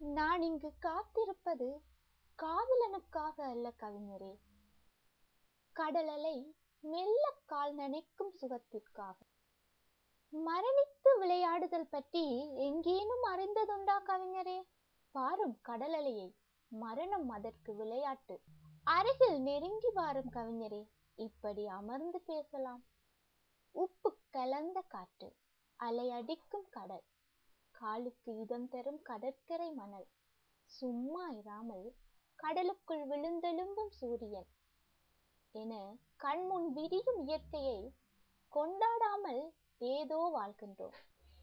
நான் இங்கு காத்திருப்பது காதலனுக்காக அல்ல கவிஞரே. கடலலை மெல்ல கால் நனைக்கும் சுகத்திற்காக. மரணித்து விளையாடுதல் பற்றி எங்கேனும் அறிந்ததுண்டா கவிஞரே? பாரும் கடலலையை மரணம் அதற்கு விளையாட்டு. அருகில் நெருங்கி வாரும் கவிஞரே. இப்படி அமர்ந்து பேசலாம். உப்பு கலந்த காற்று அலையடிக்கும் கடல். காலுக்கு இதம் தரும் கடற்கரை மணல். சும்மா இராமல் கடலுக்குள் விழுந்தெழும்பும் சூரியன். என கண்முன் விரியும் இயற்கையை கொண்டாடாமல் ஏதோ வாழ்கின்றோம்.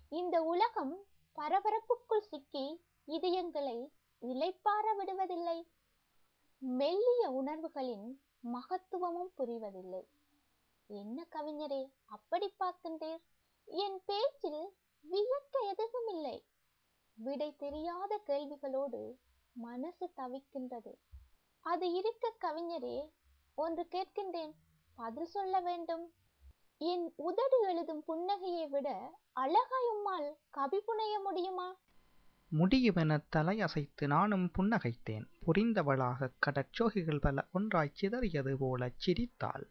இந்த உலகம் பரபரப்புக்குள் சிக்கி இதயங்களை இலைப்பார விடுவதில்லை. மெல்லிய உணர்வுகளின் மகத்துவமும் புரிவதில்லை. என்ன கவிஞரே அப்படி பார்க்கின்றீர்? என் பேச்சில் வியக்க எதுவும் இல்லை விடை தெரியாத கேள்விகளோடு மனசு தவிக்கின்றது. அது இருக்க கவிஞரே ஒன்று கேட்கின்றேன் பதில் சொல்ல வேண்டும். என் உதடு எழுதும் புன்னகையை விட அழகாய் உம்மால் கவி புனைய முடியுமா? முடியுமென தலையசைத்து நானும் புன்னகைத்தேன். புரிந்தவளாக கடற்சோகிகள் பல ஒன்றாய் சிதறியது போலச் சிரித்தாள்.